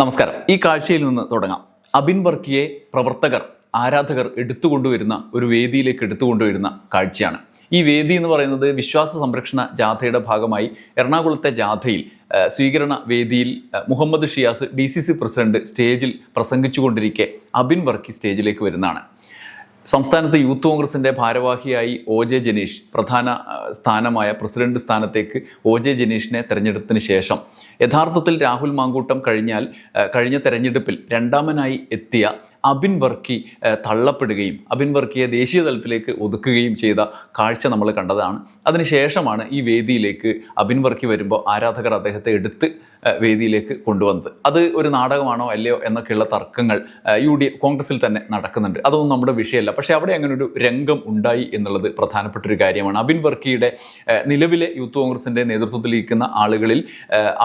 നമസ്കാരം. ഈ കാഴ്ചയിൽ നിന്ന് തുടങ്ങാം. അബിൻ വർക്കിയെ പ്രവർത്തകർ ആരാധകർ എടുത്തുകൊണ്ടുവരുന്ന ഒരു വേദിയിലേക്ക് എടുത്തുകൊണ്ടുവരുന്ന കാഴ്ചയാണ്. ഈ വേദി എന്ന് പറയുന്നത് വിശ്വാസ സംരക്ഷണ ജാഥയുടെ ഭാഗമായി എറണാകുളത്തെ ജാഥയിൽ സ്വീകരണ വേദിയിൽ Muhammad Shiyas D C C president സ്റ്റേജിൽ പ്രസംഗിച്ചുകൊണ്ടിരിക്കെ അബിൻ വർക്കി സ്റ്റേജിലേക്ക് വരുന്നതാണ്. സംസ്ഥാനത്ത് യൂത്ത് കോൺഗ്രസിന്റെ ഭാരവാഹിയായി ഒ ജെ ജനീഷ് പ്രധാന സ്ഥാനമായ പ്രസിഡന്റ് സ്ഥാനത്തേക്ക് ഒ ജെ ജനീഷിനെ തെരഞ്ഞെടുത്തതിന് ശേഷം. യഥാർത്ഥത്തിൽ രാഹുൽ മാങ്കൂട്ടം കഴിഞ്ഞാൽ കഴിഞ്ഞ തെരഞ്ഞെടുപ്പിൽ രണ്ടാമനായി എത്തിയ അബിൻ വർക്കി തള്ളപ്പെടുകയും അബിൻ വർക്കിയെ ദേശീയ തലത്തിലേക്ക് ഒതുക്കുകയും ചെയ്ത കാഴ്ച നമ്മൾ കണ്ടതാണ്. അതിനുശേഷമാണ് ഈ വേദിയിലേക്ക് അബിൻ വർക്കി വരുമ്പോൾ ആരാധകർ അദ്ദേഹത്തെ എടുത്ത് വേദിയിലേക്ക് കൊണ്ടുവന്നത്. അത് ഒരു നാടകമാണോ അല്ലയോ എന്നൊക്കെയുള്ള തർക്കങ്ങൾ യു ഡി കോൺഗ്രസിൽ തന്നെ നടക്കുന്നുണ്ട്. അതൊന്നും നമ്മുടെ വിഷയമല്ല. പക്ഷേ അവിടെ അങ്ങനെ ഒരു രംഗം ഉണ്ടായി എന്നുള്ളത് പ്രധാനപ്പെട്ട ഒരു കാര്യമാണ്. അബിൻ വർക്കിയുടെ നിലവിലെ യൂത്ത് കോൺഗ്രസിന്റെ നേതൃത്വത്തിലിരിക്കുന്ന ആളുകളിൽ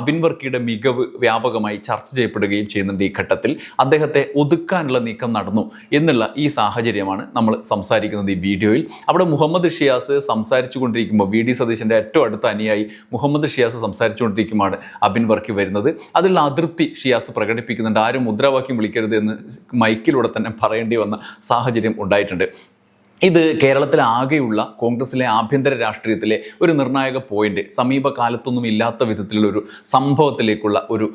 അബിൻ വർക്കിയുടെ മികവ് വ്യാപകമായി ചർച്ച ചെയ്യപ്പെടുകയും ചെയ്യുന്നുണ്ട് ഈ ഘട്ടത്തിൽ. അദ്ദേഹത്തെ ഒതുക്കാനുള്ള നീക്കം നടന്നു എന്നുള്ള ഈ സാഹചര്യമാണ് നമ്മൾ സംസാരിക്കുന്നത് ഈ വീഡിയോയിൽ. അവിടെ മുഹമ്മദ് ഷിയാസ് സംസാരിച്ചു കൊണ്ടിരിക്കുമ്പോൾ വി ഡി സതീശന്റെ ഏറ്റവും അടുത്ത അനുയായി മുഹമ്മദ് ഷിയാസ് സംസാരിച്ചു സംസാരിച്ചുകൊണ്ടിരിക്കുമ്പോൾ അബിൻ വർക്കി വരുന്നത്. അതിലുള്ള അതൃപ്തി ഷിയാസ് പ്രകടിപ്പിക്കുന്നുണ്ട്. ആരും മുദ്രാവാക്യം വിളിക്കരുത് എന്ന് മൈക്കിലൂടെ തന്നെ പറയേണ്ടി വന്ന സാഹചര്യം ഉണ്ടായിട്ടുണ്ട് ഇത് കേരളത്തിലാകെയുള്ള കോൺഗ്രസിലെ ആഭ്യന്തര രാഷ്ട്രീയത്തിലെ ഒരു നിർണായക പോയിന്റ് സമീപകാലത്തൊന്നും ഇല്ലാത്ത വിധത്തിലുള്ള ഒരു സംഭവത്തിലേക്കുള്ള ഒരു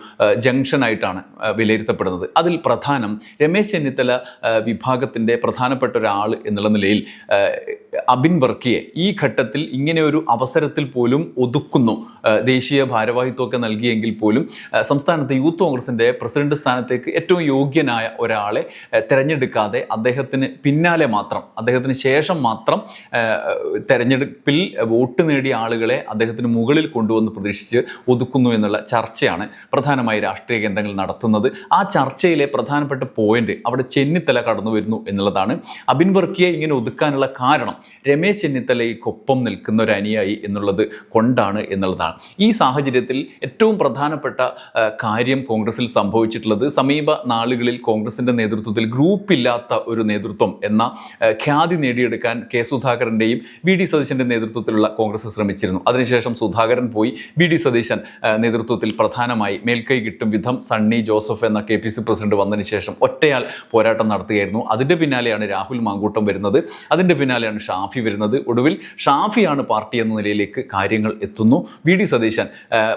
ജംഗ്ഷനായിട്ടാണ് വിലയിരുത്തപ്പെടുന്നത്. അതിൽ പ്രധാനം രമേശ് ചെന്നിത്തല വിഭാഗത്തിന്റെ പ്രധാനപ്പെട്ട ഒരാൾ എന്നുള്ള നിലയിൽ അബിൻ വർക്കിയെ ഈ ഘട്ടത്തിൽ ഇങ്ങനെ ഒരു അവസരത്തിൽ പോലും ഒതുക്കുന്നു. ദേശീയ ഭാരവാഹിത്വമൊക്കെ നൽകിയെങ്കിൽ പോലും സംസ്ഥാനത്ത് യൂത്ത് കോൺഗ്രസിന്റെ പ്രസിഡന്റ് സ്ഥാനത്തേക്ക് ഏറ്റവും യോഗ്യനായ ഒരാളെ തിരഞ്ഞെടുക്കാതെ അദ്ദേഹത്തിന് പിന്നാലെ മാത്രം അദ്ദേഹത്തിന് ശേഷം മാത്രം തെരഞ്ഞെടുപ്പിൽ വോട്ട് നേടിയ ആളുകളെ അദ്ദേഹത്തിന് മുകളിൽ കൊണ്ടുവന്ന് പ്രതീക്ഷിച്ച് ഒതുക്കുന്നു എന്നുള്ള ചർച്ചയാണ് പ്രധാനമായി രാഷ്ട്രീയ കേന്ദ്രങ്ങൾ നടത്തുന്നത്. ആ ചർച്ചയിലെ പ്രധാനപ്പെട്ട പോയിന്റ് അവിടെ ചെന്നിത്തല കടന്നു വരുന്നു എന്നുള്ളതാണ്. അബിൻ വർക്കിയെ ഇങ്ങനെ ഒതുക്കാനുള്ള കാരണം രമേശ് ചെന്നിത്തലയ്ക്കൊപ്പം നിൽക്കുന്ന ഒരു അനുയായി എന്നുള്ളത് കൊണ്ടാണ് എന്നുള്ളതാണ്. ഈ സാഹചര്യത്തിൽ ഏറ്റവും പ്രധാനപ്പെട്ട കാര്യം കോൺഗ്രസിൽ സംഭവിച്ചിട്ടുള്ളത് സമീപ നാളുകളിൽ കോൺഗ്രസിന്റെ നേതൃത്വത്തിൽ ഗ്രൂപ്പ് ഇല്ലാത്ത ഒരു നേതൃത്വം എന്ന ഖ്യാതി നേടിയെടുക്കാൻ കെ സുധാകരന്റെയും വി ഡി സതീശന്റെ നേതൃത്വത്തിലുള്ള കോൺഗ്രസ് ശ്രമിച്ചിരുന്നു. അതിനുശേഷം സുധാകരൻ പോയി വി ഡി സതീശൻ നേതൃത്വത്തിൽ പ്രധാനമായി മേൽക്കൈ കിട്ടും വിധം സണ്ണി ജോസഫ് എന്ന കെ പി സി പ്രസിഡന്റ് വന്നതിന് ശേഷം ഒറ്റയാൾ പോരാട്ടം നടത്തുകയായിരുന്നു. അതിന്റെ പിന്നാലെയാണ് രാഹുൽ മാങ്കൂട്ടം വരുന്നത്. അതിന്റെ പിന്നാലെയാണ് ഷാഫി വരുന്നത്. ഒടുവിൽ ഷാഫിയാണ് പാർട്ടി എന്ന നിലയിലേക്ക് കാര്യങ്ങൾ എത്തുന്നു. വി ഡി സതീശൻ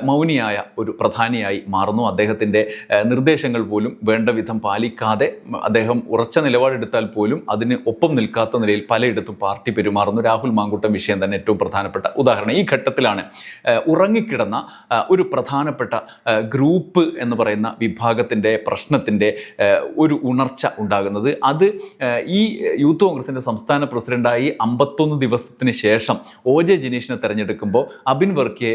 മൗനിയായ ഒരു പ്രധാനിയായി മാറുന്നു. അദ്ദേഹത്തിന്റെ നിർദ്ദേശങ്ങൾ പോലും വേണ്ട വിധം പാലിക്കാതെ അദ്ദേഹം ഉറച്ച നിലപാടെടുത്താൽ പോലും അതിന് ഒപ്പം നിൽക്കാത്ത നിലയിൽ പലയിടത്തും പാർട്ടി പെരുമാറുന്നു. രാഹുൽ മാങ്കൂട്ടം വിഷയം തന്നെ ഏറ്റവും പ്രധാനപ്പെട്ട ഉദാഹരണം. ഈ ഘട്ടത്തിലാണ് ഉറങ്ങിക്കിടന്ന ഒരു പ്രധാനപ്പെട്ട ഗ്രൂപ്പ് എന്ന് പറയുന്ന വിഭാഗത്തിന്റെ പ്രശ്നത്തിന്റെ ഒരു ഉണർച്ച ഉണ്ടാകുന്നത്. അത് ഈ യൂത്ത് കോൺഗ്രസിന്റെ സംസ്ഥാന പ്രസിഡന്റായി അമ്പത്തൊന്ന് ദിവസത്തിന് ശേഷം ഒ ജെ ജിനീഷിനെ തെരഞ്ഞെടുക്കുമ്പോൾ അബിൻ വർക്കിയെ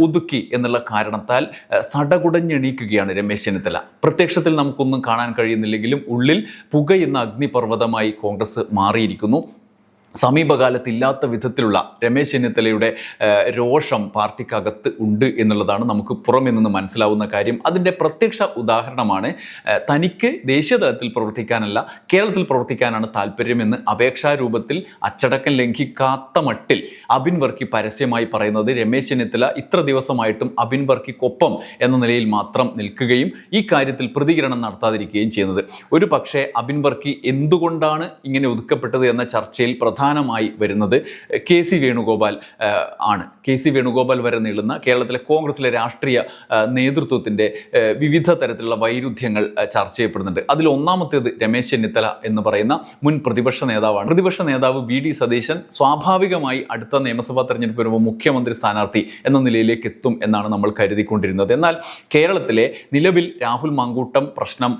ഒതുക്കി എന്നുള്ള കാരണത്താൽ സടകുടഞ്ഞെണീക്കുകയാണ് രമേശ് ചെന്നിത്തല. പ്രത്യക്ഷത്തിൽ നമുക്കൊന്നും കാണാൻ കഴിയുന്നില്ലെങ്കിലും ഉള്ളിൽ പുകയുന്ന അഗ്നിപർവതമായി കോൺഗ്രസ് മാറിയിരിക്കുന്നു. സമീപകാലത്ത് ഇല്ലാത്ത വിധത്തിലുള്ള രമേശ് ചെന്നിത്തലയുടെ രോഷം പാർട്ടിക്കകത്ത് ഉണ്ട് എന്നുള്ളതാണ് നമുക്ക് പുറമെ നിന്ന് മനസ്സിലാവുന്ന കാര്യം. അതിന്റെ പ്രത്യക്ഷ ഉദാഹരണമാണ് തനിക്ക് ദേശീയ തലത്തിൽ പ്രവർത്തിക്കാനല്ല കേരളത്തിൽ പ്രവർത്തിക്കാനാണ് താല്പര്യമെന്ന് അപേക്ഷാരൂപത്തിൽ അച്ചടക്കം ലംഘിക്കാത്ത മട്ടിൽ അബിൻ വർക്കി പരസ്യമായി പറയുന്നത് രമേശ് ചെന്നിത്തല ഇത്ര ദിവസമായിട്ടും അബിൻ വർക്കിക്കൊപ്പം എന്ന നിലയിൽ മാത്രം നിൽക്കുകയും ഈ കാര്യത്തിൽ പ്രതികരണം നടത്താതിരിക്കുകയും ചെയ്യുന്നത്. ഒരു പക്ഷേ അബിൻ വർക്കി എന്തുകൊണ്ടാണ് ഇങ്ങനെ ഒതുക്കപ്പെട്ടത് എന്ന ചർച്ചയിൽ പ്രധാനമായി വരുന്നത് കെ സി വേണുഗോപാൽ ആണ്. കെ സി വേണുഗോപാൽ വരെ നീളുന്ന കേരളത്തിലെ കോൺഗ്രസിലെ രാഷ്ട്രീയ നേതൃത്വത്തിന്റെ വിവിധ തരത്തിലുള്ള വൈരുദ്ധ്യങ്ങൾ ചർച്ച ചെയ്യപ്പെടുന്നുണ്ട്. അതിൽ ഒന്നാമത്തേത് രമേശ് ചെന്നിത്തല എന്ന് പറയുന്ന മുൻ പ്രതിപക്ഷ നേതാവാണ്. പ്രതിപക്ഷ നേതാവ് വി ഡി സതീശൻ സ്വാഭാവികമായി അടുത്ത നിയമസഭാ തെരഞ്ഞെടുപ്പ് വരുമ്പോൾ മുഖ്യമന്ത്രി സ്ഥാനാർത്ഥി എന്ന നിലയിലേക്ക് എത്തും എന്നാണ് നമ്മൾ കരുതിക്കൊണ്ടിരുന്നത്. എന്നാൽ കേരളത്തിലെ നിലവിൽ രാഹുൽ മാങ്കൂട്ടം പ്രശ്നം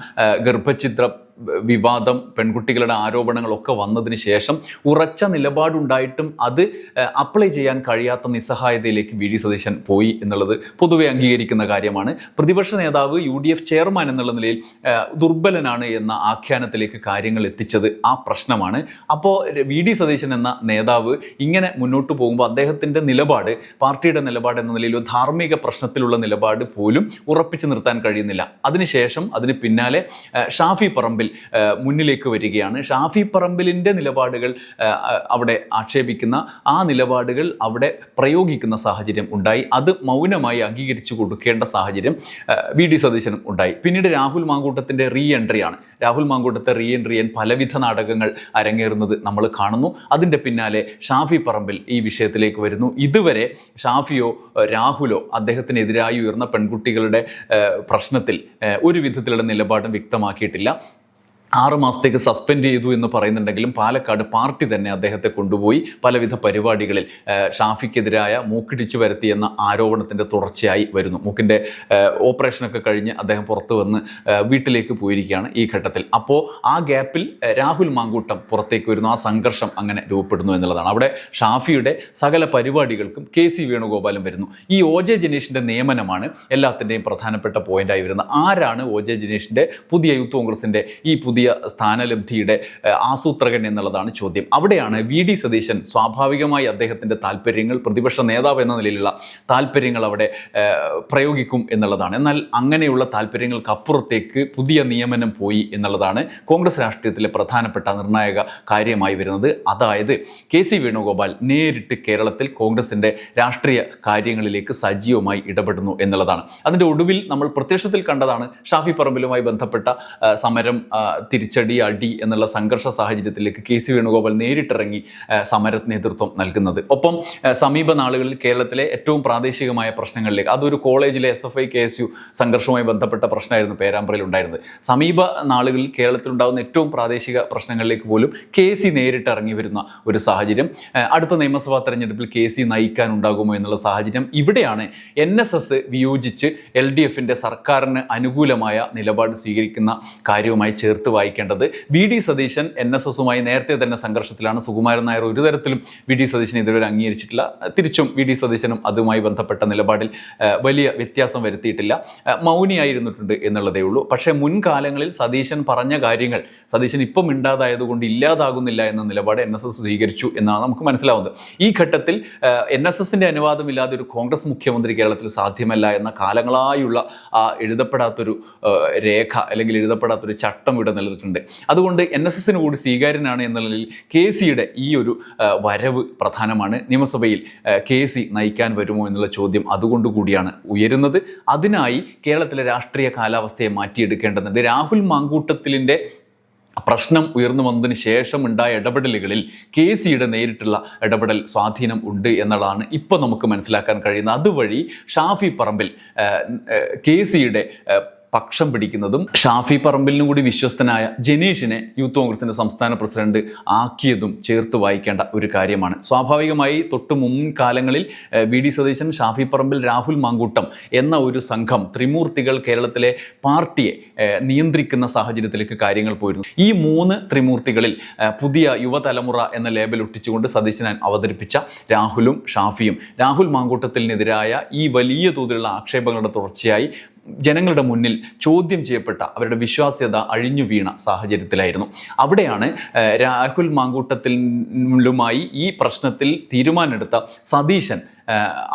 ഗർഭഛിദ്ര വിവാദം പെൺകുട്ടികളുടെ ആരോപണങ്ങളൊക്കെ വന്നതിന് ശേഷം ഉറച്ച നിലപാടുണ്ടായിട്ടും അത് അപ്ലൈ ചെയ്യാൻ കഴിയാത്ത നിസ്സഹായതയിലേക്ക് വി. ഡി സതീശൻ പോയി എന്നുള്ളത് പൊതുവെ അംഗീകരിക്കുന്ന കാര്യമാണ്. പ്രതിപക്ഷ നേതാവ് യു. ഡി. എഫ് ചെയർമാൻ എന്നുള്ള നിലയിൽ ദുർബലനാണ് എന്ന ആഖ്യാനത്തിലേക്ക് കാര്യങ്ങൾ എത്തിച്ചത് ആ പ്രശ്നമാണ്. അപ്പോൾ വി. ഡി. സതീശൻ എന്ന നേതാവ് ഇങ്ങനെ മുന്നോട്ട് പോകുമ്പോൾ അദ്ദേഹത്തിന്റെ നിലപാട് പാർട്ടിയുടെ നിലപാട് എന്ന നിലയിൽ ധാർമ്മിക പ്രശ്നത്തിലുള്ള നിലപാട് പോലും ഉറപ്പിച്ചു നിർത്താൻ കഴിയുന്നില്ല. അതിനുശേഷം അതിന് പിന്നാലെ ഷാഫി പറമ്പിൽ മുന്നിലേക്ക് വരികയാണ്. ഷാഫി പറമ്പിലിന്റെ നിലപാടുകൾ അവിടെ ആക്ഷേപിക്കുന്ന ആ നിലപാടുകൾ അവിടെ പ്രയോഗിക്കുന്ന സാഹചര്യം ഉണ്ടായി. അത് മൗനമായി അംഗീകരിച്ചു കൊടുക്കേണ്ട സാഹചര്യം വി. ഡി. സതീശനും ഉണ്ടായി. പിന്നീട് രാഹുൽ മാങ്കൂട്ടത്തിന്റെ റീ എൻട്രിയാണ് രാഹുൽ മാങ്കൂട്ടത്തെ റീ എൻട്രി ചെയ്യാൻ പലവിധ നാടകങ്ങൾ അരങ്ങേറുന്നത് നമ്മൾ കാണുന്നു. അതിന്റെ പിന്നാലെ ഷാഫി പറമ്പിൽ ഈ വിഷയത്തിലേക്ക് വരുന്നു. ഇതുവരെ ഷാഫിയോ രാഹുലോ അദ്ദേഹത്തിനെതിരായി ഉയർന്ന പെൺകുട്ടികളുടെ പ്രശ്നത്തിൽ ഒരു വിധത്തിലുള്ള നിലപാടും വ്യക്തമാക്കിയിട്ടില്ല. ആറ് മാസത്തേക്ക് സസ്പെൻഡ് ചെയ്തു എന്ന് പറയുന്നുണ്ടെങ്കിലും പാലക്കാട് പാർട്ടി തന്നെ അദ്ദേഹത്തെ കൊണ്ടുപോയി. പലവിധ പരിപാടികളിൽ ഷാഫിക്കെതിരായ മൂക്കിടിച്ചു വരുത്തിയെന്ന ആരോപണത്തിന്റെ തുടർച്ചയായി വരുന്നു. മൂക്കിന്റെ ഓപ്പറേഷനൊക്കെ കഴിഞ്ഞ് അദ്ദേഹം പുറത്തു വന്ന് വീട്ടിലേക്ക് പോയിരിക്കുകയാണ് ഈ ഘട്ടത്തിൽ. അപ്പോൾ ആ ഗ്യാപ്പിൽ രാഹുൽ മാങ്കൂട്ടം പുറത്തേക്ക് വരുന്നു. ആ സംഘർഷം അങ്ങനെ രൂപപ്പെടുന്നു എന്നുള്ളതാണ്. അവിടെ ഷാഫിയുടെ സകല പരിപാടികൾക്കും കെ സി വേണുഗോപാലും വരുന്നു. ഈ ഒ ജെ ജനീഷിന്റെ നിയമനമാണ് എല്ലാത്തിന്റെയും പ്രധാനപ്പെട്ട പോയിന്റായി വരുന്നത്. ആരാണ് ഒ ജെ ജനീഷിന്റെ പുതിയ യൂത്ത് കോൺഗ്രസിന്റെ ഈ പുതിയ സ്ഥാനലബ്ധിയുടെ ഏഹ്, ആസൂത്രകൻ എന്നുള്ളതാണ് ചോദ്യം. അവിടെയാണ് വി ഡി സതീശൻ സ്വാഭാവികമായി അദ്ദേഹത്തിന്റെ താല്പര്യങ്ങൾ പ്രതിപക്ഷ നേതാവ് എന്ന നിലയിലുള്ള താല്പര്യങ്ങൾ അവിടെ പ്രയോഗിക്കും എന്നുള്ളതാണ്. എന്നാൽ അങ്ങനെയുള്ള താല്പര്യങ്ങൾക്കപ്പുറത്തേക്ക് പുതിയ നിയമനം പോയി എന്നുള്ളതാണ് കോൺഗ്രസ് രാഷ്ട്രീയത്തിലെ പ്രധാനപ്പെട്ട നിർണായക കാര്യമായി വരുന്നത്. അതായത് കെ സി വേണുഗോപാൽ നേരിട്ട് കേരളത്തിൽ കോൺഗ്രസിന്റെ രാഷ്ട്രീയ കാര്യങ്ങളിലേക്ക് സജീവമായി ഇടപെടുന്നു എന്നുള്ളതാണ്. അതിന്റെ ഒടുവിൽ നമ്മൾ പ്രത്യക്ഷത്തിൽ കണ്ടതാണ് ഷാഫി പറമ്പിലുമായി ബന്ധപ്പെട്ട സമരം തിരിച്ചടി അടി എന്നുള്ള സംഘർഷ സാഹചര്യത്തിലേക്ക് കെ സി വേണുഗോപാൽ നേരിട്ടിറങ്ങി സമര നേതൃത്വം നൽകുന്നത്. ഒപ്പം സമീപ നാളുകളിൽ കേരളത്തിലെ ഏറ്റവും പ്രാദേശികമായ പ്രശ്നങ്ങളിലേക്ക് അതൊരു കോളേജിലെ S F I K S U സംഘർഷവുമായി ബന്ധപ്പെട്ട പ്രശ്നമായിരുന്നു പേരാമ്പ്രയിൽ ഉണ്ടായിരുന്നത്. സമീപ നാളുകളിൽ കേരളത്തിലുണ്ടാകുന്ന ഏറ്റവും പ്രാദേശിക പ്രശ്നങ്ങളിലേക്ക് പോലും കെ സി നേരിട്ടിറങ്ങി വരുന്ന ഒരു സാഹചര്യം. അടുത്ത നിയമസഭാ തെരഞ്ഞെടുപ്പിൽ കെ സി നയിക്കാനുണ്ടാകുമോ എന്നുള്ള സാഹചര്യം ഇവിടെയാണ് എൻ എസ് എസ് വിയോജിച്ച് എൽ ഡി എഫിന്റെ സർക്കാരിന് അനുകൂലമായ നിലപാട് സ്വീകരിക്കുന്ന കാര്യവുമായി ചേർത്ത് വായിക്കേണ്ടത്. V D Satheesan N S എസുമായി നേരത്തെ തന്നെ സംഘർഷത്തിലാണ്. സുകുമാരൻ നായർ ഒരു തരത്തിലും വി ഡി സതീശനെ ഇതുവരെ അംഗീകരിച്ചിട്ടില്ല. തിരിച്ചും വി ഡി സതീശനും അതുമായി ബന്ധപ്പെട്ട നിലപാടിൽ വലിയ വ്യത്യാസം വരുത്തിയിട്ടില്ല. മൗനിയായിരുന്നിട്ടുണ്ട് എന്നുള്ളതേ ഉള്ളൂ. പക്ഷേ മുൻകാലങ്ങളിൽ സതീശൻ പറഞ്ഞ കാര്യങ്ങൾ സതീശൻ ഇപ്പം ഇണ്ടാതായതുകൊണ്ട് ഇല്ലാതാകുന്നില്ല എന്ന നിലപാട് എൻ എസ് എസ് സ്വീകരിച്ചു എന്നാണ് നമുക്ക് മനസ്സിലാവുന്നത്. ഈ ഘട്ടത്തിൽ എൻ എസ് എസിന്റെ അനുവാദമില്ലാതെ ഒരു കോൺഗ്രസ് മുഖ്യമന്ത്രി കേരളത്തിൽ സാധ്യമല്ല എന്ന കാലങ്ങളായുള്ള ആ എഴുതപ്പെടാത്തൊരു രേഖ അല്ലെങ്കിൽ എഴുതപ്പെടാത്തൊരു ചട്ടം ഇവിടെ നിലനിൽക്കുന്നുണ്ട് അതുകൊണ്ട് എൻ എസ് എസിന് കൂടി സ്വീകാര്യനാണ് എന്ന നിലയിൽ കെ സിയുടെ ഈ ഒരു വരവ് പ്രധാനമാണ്. നിയമസഭയിൽ കെ സി നയിക്കാൻ വരുമോ എന്നുള്ള ചോദ്യം അതുകൊണ്ട് കൂടിയാണ് ഉയരുന്നത്. അതിനായി കേരളത്തിലെ രാഷ്ട്രീയ കാലാവസ്ഥയെ മാറ്റിയെടുക്കേണ്ടതുണ്ട്. രാഹുൽ മാങ്കൂട്ടത്തിലിന്റെ പ്രശ്നം ഉയർന്നു വന്നതിന് ശേഷം ഉണ്ടായ ഇടപെടലുകളിൽ കെ സിയുടെ നേരിട്ടുള്ള ഇടപെടൽ സ്വാധീനം ഉണ്ട് എന്നുള്ളതാണ് ഇപ്പോൾ നമുക്ക് മനസ്സിലാക്കാൻ കഴിയുന്നത്. അതുവഴി ഷാഫി പറമ്പിൽ കെ സിയുടെ പക്ഷം പിടിക്കുന്നതും ഷാഫി പറമ്പിലിനും കൂടി വിശ്വസ്തനായ ജനീഷിനെ യൂത്ത് കോൺഗ്രസിന്റെ സംസ്ഥാന പ്രസിഡന്റ് ആക്കിയതും ചേർത്ത് വായിക്കേണ്ട ഒരു കാര്യമാണ്. സ്വാഭാവികമായി തൊട്ട് മുൻകാലങ്ങളിൽ വി ഡി സതീശൻ ഷാഫി പറമ്പിൽ രാഹുൽ മാങ്കൂട്ടം എന്ന ഒരു സംഘം ത്രിമൂർത്തികൾ കേരളത്തിലെ പാർട്ടിയെ നിയന്ത്രിക്കുന്ന സാഹചര്യത്തിലേക്ക് കാര്യങ്ങൾ പോയിരുന്നു. ഈ മൂന്ന് ത്രിമൂർത്തികളിൽ പുതിയ യുവതലമുറ എന്ന ലേബൽ ഒട്ടിച്ചുകൊണ്ട് സതീശൻ അവതരിപ്പിച്ച രാഹുലും ഷാഫിയും രാഹുൽ മാങ്കൂട്ടത്തിനെതിരായ ഈ വലിയ തോതിലുള്ള ആക്ഷേപങ്ങളുടെ തുടർച്ചയായി ജനങ്ങളുടെ മുന്നിൽ ചോദ്യം ചെയ്യപ്പെട്ട അവരുടെ വിശ്വാസ്യത അഴിഞ്ഞു വീണ സാഹചര്യത്തിലായിരുന്നു. അവിടെയാണ് രാഹുൽ മാങ്കൂട്ടത്തിലുമായി ഈ പ്രശ്നത്തിൽ തീരുമാനമെടുത്ത സതീശൻ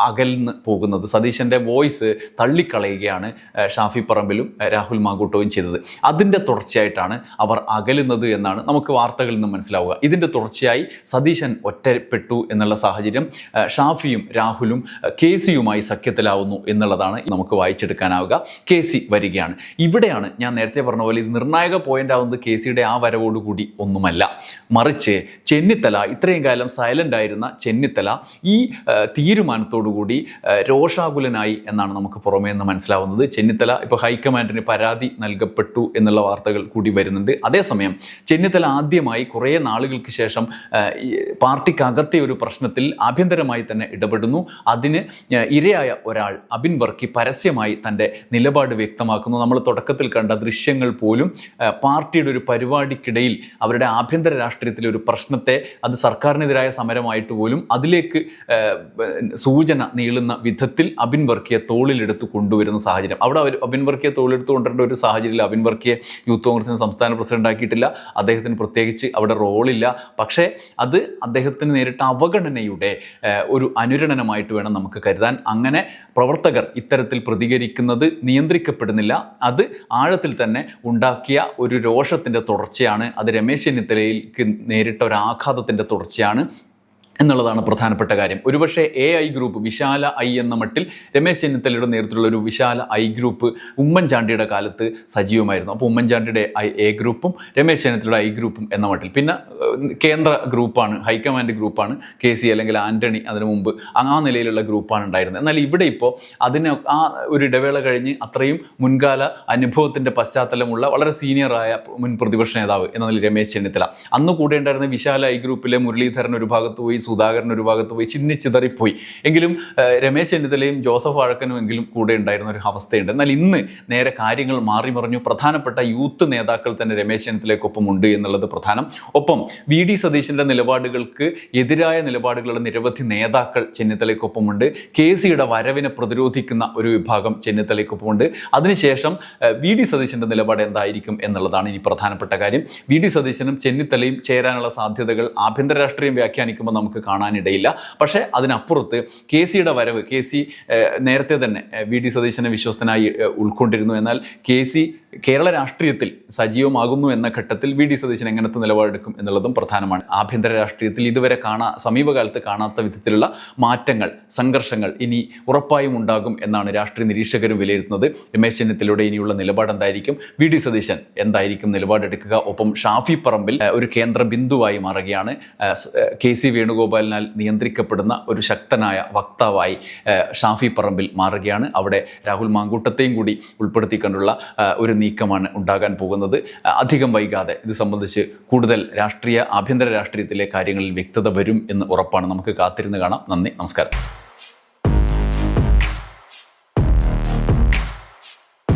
അകൽന്ന് പോകുന്നത്. സതീശന്റെ വോയിസ് തള്ളിക്കളയുകയാണ് ഷാഫി പറമ്പിലും രാഹുൽ മാങ്കൂട്ടവും ചെയ്തത്. അതിന്റെ തുടർച്ചയായിട്ടാണ് അവർ അകലുന്നത് എന്നാണ് നമുക്ക് വാർത്തകളിൽ നിന്ന് മനസ്സിലാവുക. ഇതിന്റെ തുടർച്ചയായി സതീശൻ ഒറ്റപ്പെട്ടു എന്നുള്ള സാഹചര്യം ഷാഫിയും രാഹുലും കെ സിയുമായി സഖ്യത്തിലാവുന്നു എന്നുള്ളതാണ് നമുക്ക് വായിച്ചെടുക്കാനാവുക. കെ സി വരികയാണ്. ഇവിടെയാണ് ഞാൻ നേരത്തെ പറഞ്ഞ പോലെ ഇത് നിർണായക പോയിന്റ് ആവുന്നത് കെ സിയുടെ ആ വരവോടുകൂടി ഒന്നുമല്ല. മറിച്ച് ചെന്നിത്തല ഇത്രയും കാലം സൈലന്റ് ആയിരുന്ന ചെന്നിത്തല ഈ ഏഹ്, തീരുമാനത്തോടുകൂടി രോഷാകുലനായി എന്നാണ് നമുക്ക് പുറമേ നിന്ന് മനസ്സിലാവുന്നത്. ചെന്നിത്തല ഇപ്പോൾ ഹൈക്കമാൻഡിന് പരാതി നൽകപ്പെട്ടു എന്നുള്ള വാർത്തകൾ കൂടി വരുന്നുണ്ട്. അതേസമയം ചെന്നിത്തല ആദ്യമായി കുറേ നാളുകൾക്ക് ശേഷം പാർട്ടിക്കകത്തെ ഒരു പ്രശ്നത്തിൽ ആഭ്യന്തരമായി തന്നെ ഇടപെടുന്നു. അതിന് ഇരയായ ഒരാൾ അബിൻ വർക്കി പരസ്യമായി തന്റെ നിലപാട് വ്യക്തമാക്കുന്നു. നമ്മൾ തുടക്കത്തിൽ കണ്ട ദൃശ്യങ്ങൾ പോലും പാർട്ടിയുടെ ഒരു പരിപാടിക്കിടയിൽ അവരുടെ ആഭ്യന്തര രാഷ്ട്രീയത്തിലെ ഒരു പ്രശ്നത്തെ അത് സർക്കാരിനെതിരായ സമരമായിട്ട് പോലും അതിലേക്ക് സൂചന നീളുന്ന വിധത്തിൽ അബിൻ വർക്കിയെ തോളിലെടുത്ത് കൊണ്ടുവരുന്ന സാഹചര്യം. അവിടെ അവർ അബിൻ വർക്കിയെ തോളിലെടുത്ത് കൊണ്ടുവരേണ്ട ഒരു സാഹചര്യത്തിൽ അബിൻ വർക്കിയെ യൂത്ത് കോൺഗ്രസിന് സംസ്ഥാന പ്രസിഡന്റ് ആക്കിയിട്ടില്ല. അദ്ദേഹത്തിന് പ്രത്യേകിച്ച് അവിടെ റോളില്ല. പക്ഷേ അത് അദ്ദേഹത്തിന് നേരിട്ട അവഗണനയുടെ ഒരു അനുരണനമായിട്ട് വേണം നമുക്ക് കരുതാൻ. അങ്ങനെ പ്രവർത്തകർ ഇത്തരത്തിൽ പ്രതികരിക്കുന്നത് നിയന്ത്രിക്കപ്പെടുന്നില്ല. അത് ആഴത്തിൽ തന്നെ ഉണ്ടാക്കിയ ഒരു രോഷത്തിന്റെ തുടർച്ചയാണ്. അത് രമേശ് ചെന്നിത്തലയിൽ നേരിട്ട ഒരു ആഘാതത്തിന്റെ തുടർച്ചയാണ്. എന്നുള്ളതാണ് പ്രധാനപ്പെട്ട കാര്യം. ഒരുപക്ഷെ എ ഐ ഗ്രൂപ്പ് വിശാല ഐ എന്ന മട്ടിൽ രമേശ് ചെന്നിത്തലയുടെ നേതൃത്വത്തിലുള്ള ഒരു വിശാല ഐ ഗ്രൂപ്പ് ഉമ്മൻചാണ്ടിയുടെ കാലത്ത് സജീവമായിരുന്നു. അപ്പോൾ ഉമ്മൻചാണ്ടിയുടെ ഐ എ ഗ്രൂപ്പും രമേശ് ചെന്നിത്തലയുടെ ഐ ഗ്രൂപ്പും എന്ന മട്ടിൽ. പിന്നെ കേന്ദ്ര ഗ്രൂപ്പാണ് ഹൈക്കമാൻഡ് ഗ്രൂപ്പാണ് കെ സി അല്ലെങ്കിൽ ആന്റണി അതിനു മുമ്പ് ആ നിലയിലുള്ള ഗ്രൂപ്പാണ് ഉണ്ടായിരുന്നത്. എന്നാൽ ഇവിടെ ഇപ്പോൾ അതിന് ആ ഒരു ഇടവേള കഴിഞ്ഞ് അത്രയും മുൻകാല അനുഭവത്തിന്റെ പശ്ചാത്തലമുള്ള വളരെ സീനിയറായ മുൻ പ്രതിപക്ഷ നേതാവ് എന്ന നിലയിൽ രമേശ് ചെന്നിത്തല. അന്ന് കൂടെ ഉണ്ടായിരുന്ന വിശാല ഐ ഗ്രൂപ്പിലെ മുരളീധരൻ ഒരു ഭാഗത്ത് പോയി സുധാകരൻ ഒരു ഭാഗത്ത് പോയി ചിന്നിച്ചിതറിപ്പോയി എങ്കിലും ഏഹ്, രമേശ് ചെന്നിത്തലയും ജോസഫ് വാഴക്കനും എങ്കിലും കൂടെ ഉണ്ടായിരുന്ന ഒരു അവസ്ഥയുണ്ട്. എന്നാൽ ഇന്ന് നേരെ കാര്യങ്ങൾ മാറി മറിഞ്ഞു. പ്രധാനപ്പെട്ട യൂത്ത് നേതാക്കൾ തന്നെ രമേശ് ചെന്നിത്തലയ്ക്കൊപ്പം ഉണ്ട് എന്നുള്ളത് പ്രധാനം. ഒപ്പം വി ഡി സതീശന്റെ നിലപാടുകൾക്ക് എതിരായ നിലപാടുകളുള്ള നിരവധി നേതാക്കൾ ചെന്നിത്തലയ്ക്കൊപ്പമുണ്ട്. കെ സിയുടെ വരവിനെ പ്രതിരോധിക്കുന്ന ഒരു വിഭാഗം ചെന്നിത്തലയ്ക്കൊപ്പമുണ്ട്. അതിനുശേഷം വി ഡി സതീശന്റെ നിലപാട് എന്തായിരിക്കും എന്നുള്ളതാണ് ഇനി പ്രധാനപ്പെട്ട കാര്യം. വി ഡി സതീശനും ചെന്നിത്തലയും ചേരാനുള്ള സാധ്യതകൾ ആഭ്യന്തര രാഷ്ട്രീയം വ്യാഖ്യാനിക്കുമ്പോൾ നമുക്ക് കാണാനിടയില്ല. പക്ഷേ അതിനപ്പുറത്ത് കെ സിയുടെ വരവ് കെ സി നേരത്തെ തന്നെ വി ഡി സതീശനെ വിശ്വസ്തനായി ഉൾക്കൊണ്ടിരുന്നു. എന്നാൽ കെ സി കേരള രാഷ്ട്രീയത്തിൽ സജീവമാകുന്നു എന്ന ഘട്ടത്തിൽ വി ഡി സതീശൻ എങ്ങനത്തെ നിലപാടെടുക്കും എന്നുള്ളതും പ്രധാനമാണ്. ആഭ്യന്തര രാഷ്ട്രീയത്തിൽ ഇതുവരെ കാണാ സമീപകാലത്ത് കാണാത്ത വിധത്തിലുള്ള മാറ്റങ്ങൾ സംഘർഷങ്ങൾ ഇനി ഉറപ്പായും ഉണ്ടാകും എന്നാണ് രാഷ്ട്രീയ നിരീക്ഷകരും വിലയിരുത്തുന്നത്. രമേശ് ചെന്നിത്തലയുടെ ഇനിയുള്ള നിലപാട് എന്തായിരിക്കും വി ഡി സതീശൻ എന്തായിരിക്കും നിലപാടെടുക്കുക? ഒപ്പം ഷാഫി പറമ്പിൽ ഒരു കേന്ദ്ര ബിന്ദുവായി മാറുകയാണ് കെ സി വേണുഗോപാലിനാൽ നിയന്ത്രിക്കപ്പെടുന്ന ഒരു ശക്തനായ വക്താവായി ഷാഫി പറമ്പിൽ മാറുകയാണ്. അവിടെ രാഹുൽ മാങ്കൂട്ടത്തെയും കൂടി ഉൾപ്പെടുത്തിക്കൊണ്ടുള്ള ഒരു നീക്കമാണ് ഉണ്ടാകാൻ പോകുന്നത്. അധികം വൈകാതെ ഇത് സംബന്ധിച്ച് കൂടുതൽ രാഷ്ട്രീയ ആഭ്യന്തര രാഷ്ട്രീയത്തിലെ കാര്യങ്ങളിൽ വ്യക്തത വരും എന്ന് ഉറപ്പാണ്. നമുക്ക് കാത്തിരുന്ന് കാണാം. നന്ദി നമസ്കാരം.